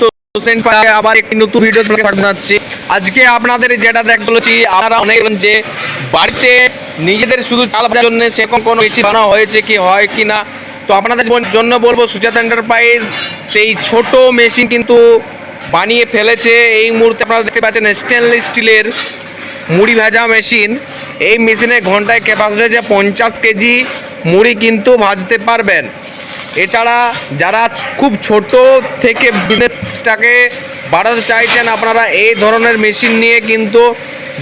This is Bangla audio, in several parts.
তো একটি নতুন ভিডিও জানাচ্ছি আজকে আপনাদের যেটা দেখ বলেছি আপনারা অনেক যে বাড়িতে নিজেদের শুধু কোনো হয়েছে কি, হয় কি না? তো আপনাদের জন্য বলব, সুজাত সেই ছোট মেশিন কিন্তু বানিয়ে ফেলেছে। এই মুহূর্তে আপনারা দেখতে পাচ্ছেন স্টেনলেস স্টিলের মুড়ি ভাজা মেশিন এই মেশিনে ঘন্টায় ক্যাপাসিটি যে পঞ্চাশ কেজি মুড়ি কিন্তু ভাজতে পারবেন। এছাড়া যারা খুব ছোট থেকে বিজনেসটাকে বাড়াতে চাইছেন, আপনারা এই ধরনের মেশিন নিয়ে কিন্তু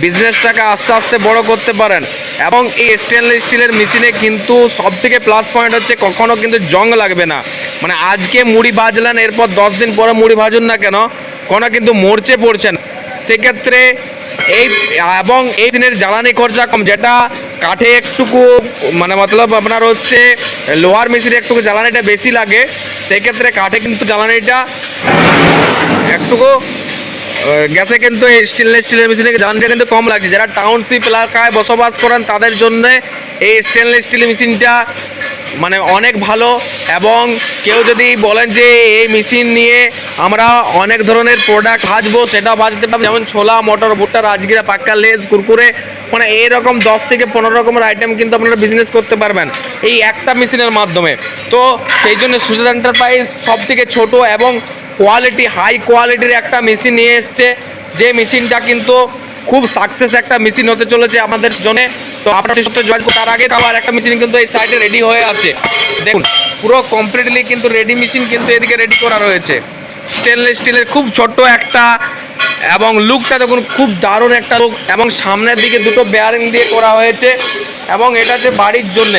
বিজনেসটাকে আস্তে আস্তে বড় করতে পারেন। এবং এই স্টেনলেস স্টিলের মেশিনে কিন্তু সব থেকে প্লাস পয়েন্ট হচ্ছে কখনো কিন্তু জং লাগবে না। মানে আজকে মুড়ি ভাজলেন, এরপর দশ দিন পরে মুড়ি ভাজুন না কেন? কোনো কিন্তু মরচে পড়ছে না। সেক্ষেত্রে এই, এবং এই দিনের জ্বালানি খরচা কম, যেটা কাঠে একটুকু মানে মতলব আপনার হচ্ছে লোহার মেশিনে একটুকু জ্বালানিটা বেশি লাগে সেক্ষেত্রে কাঠে কিন্তু জ্বালানিটা একটুকু গ্যাসে কিন্তু এই স্টেনলেস স্টিলের মেশিনে জ্বালানিটা কিন্তু কম লাগছে। যারা টাউনশিপ এলাকায় বসবাস করেন, তাদের জন্য এই স্টেনলেস স্টিল মেশিনটা মানে অনেক ভালো এবং কেউ যদি বলেন যে এই মেশিন নিয়ে আমরা অনেক ধরনের প্রোডাক্ট ভাজবো সেটা ভাজতে পারব। যেমন ছোলা, মটর, ভুট্টা, রাজগিরা, পাক্কা লেস কুরকুরে মানে এইরকম দশ থেকে পনেরো রকমের আইটেম কিন্তু আপনারা বিজনেস করতে পারবেন এই একটা মেশিনের মাধ্যমে। তো সেই জন্য সুজাত এন্টারপ্রাইজ সব থেকে ছোট এবং কোয়ালিটি হাই কোয়ালিটির একটা মেশিন নিয়ে এসছে। যে মেশিনটা কিন্তু খুব সাকসেস একটা মেশিন হতে চলেছে আমাদের জন্য। তো আপনার সাথে জয়েন তার আগে আবার একটা মেশিন কিন্তু এই সাইডে রেডি হয়ে আছে। দেখুন, পুরো কমপ্লিটলি কিন্তু রেডি মেশিন কিন্তু এদিকে রেডি করা রয়েছে। স্টেনলেস স্টিলের খুব ছোট্ট একটা এবং লুকটা দেখুন, খুব দারুণ একটা লুক। এবং সামনের দিকে দুটো বেয়ারিং দিয়ে করা হয়েছে। এবং এটা হচ্ছে বাড়ির জন্য।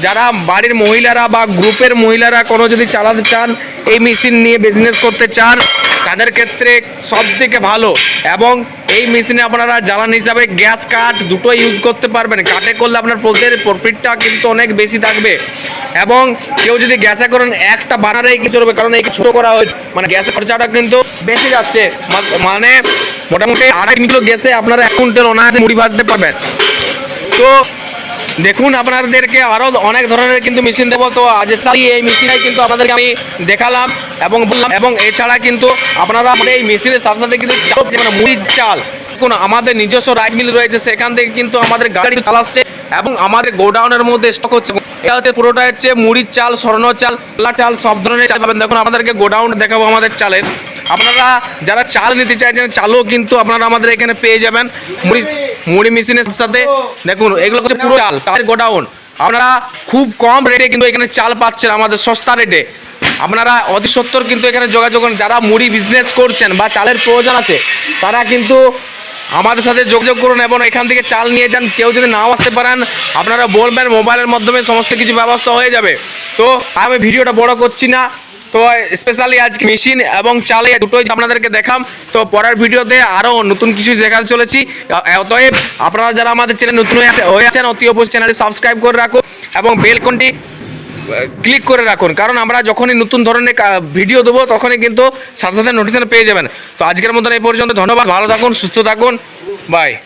যারা বাড়ির মহিলারা বা গ্রুপের মহিলারা কোনো যদি চালাতে চান, এই মেশিন নিয়ে বিজনেস করতে চান তাদের ক্ষেত্রে সব থেকে ভালো। এবং এই মেশিনে আপনারা জ্বালানি হিসাবে গ্যাস, কাঠ দুটো ইউজ করতে পারবেন। কাঠে করলে আপনার প্রফিটের প্রফিটটা কিন্তু অনেক বেশি থাকবে। এবং কেউ যদি গ্যাসে করেন, একটা বানারেই কি চলবে কারণ এই ছোটো করা হয়েছে। মানে গ্যাসের খরচাটা কিন্তু বেশি যাচ্ছে। মানে মোটামুটি আড়াই কিলো গ্যাসে আপনারা এক কুইন্টাল অনায়াসে মুড়ি ভাজতে পারবেন। তো দেখুন আপনাদেরকে আরও অনেক ধরনের কিন্তু মেশিন দেবো। তো আজ সারি এই মেশিনটাই কিন্তু আপনাদেরকে আমি দেখালাম এবং বললাম, এবং এছাড়া কিন্তু আপনারা আমাদের এই মেশিনের সাথে সাথে কিন্তু মানে মুড়ির চাল, দেখুন আমাদের নিজস্ব রাইস মিল রয়েছে, সেখান থেকে কিন্তু আমাদের গাড়ি চাল আসছে এবং আমাদের গোডাউনের মধ্যে স্টক হচ্ছে। এটা হচ্ছে পুরোটা হচ্ছে মুড়ির চাল, স্বর্ণ চাল চাল, সব ধরনের চাল পাবেন। দেখুন আমাদেরকে গোডাউন দেখাবো আমাদের চালের। আপনারা যারা চাল নিতে চাইছেন, চালও কিন্তু আপনারা আমাদের এখানে পেয়ে যাবেন। মুড়ি মুড়ি মেশিনের সাথে দেখুন, এগুলো হচ্ছে পুরো চাল, চালের গোডাউন। আপনারা খুব কম রেটে কিন্তু এখানে চাল পাচ্ছেন আমাদের সস্তা রেটে আপনারা অতি সত্তর কিন্তু এখানে যোগাযোগ যারা মুড়ি বিজনেস করছেন বা চালের প্রয়োজন আছে, তারা কিন্তু আমাদের সাথে যোগাযোগ করুন এবং এখান থেকে চাল নিয়ে যান। কেউ যদি নাও আসতে পারেন, আপনারা বলবেন, মোবাইলের মাধ্যমে সমস্ত কিছু ব্যবস্থা হয়ে যাবে। তো আমি ভিডিওটা বড় করছি না। তো স্পেশালি আজকে মেশিন এবং চালে দুটোই আপনাদেরকে দেখাম। তো পরের ভিডিওতে আরও নতুন কিছু দেখাতে চলেছি। অতএব আপনারা যারা আমাদের চ্যানেল নতুন হয়ে- আছেন, অতি অবশ্যই চ্যানেলটি সাবস্ক্রাইব করে রাখুন এবং বেলকনটি ক্লিক করে রাখুন। কারণ আমরা যখনই নতুন ধরনের ভিডিও দেবো, তখনই কিন্তু সাথে সাথে নোটিফিকেশন পেয়ে যাবেন। তো আজকের মতন এই পর্যন্ত। ধন্যবাদ। ভালো থাকুন, সুস্থ থাকুন। বাই